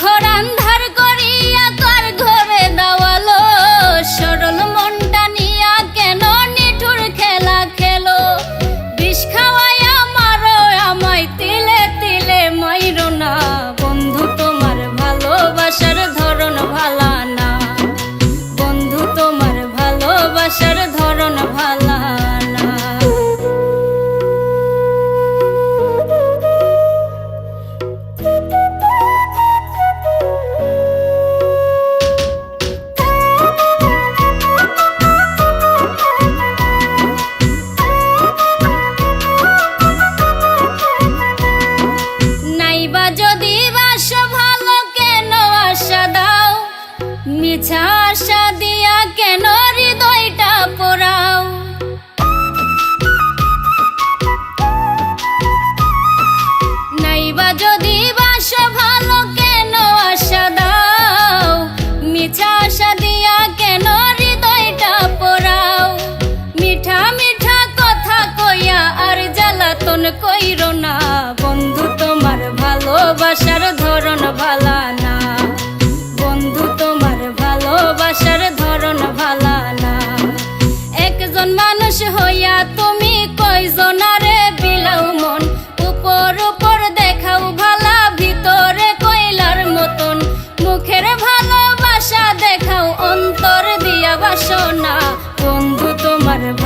ঘোরান্ধ মিছা আশা দিয়া কেন হৃদয়টা পোড়াও? নাইবা যদি বাস ভালো, কেন আশা দাও? মিছা আশা দিয়া কেন হৃদয়টা পোড়াও? মিঠা মিঠা কথা কইয়া আর জ্বালাতন কইর না।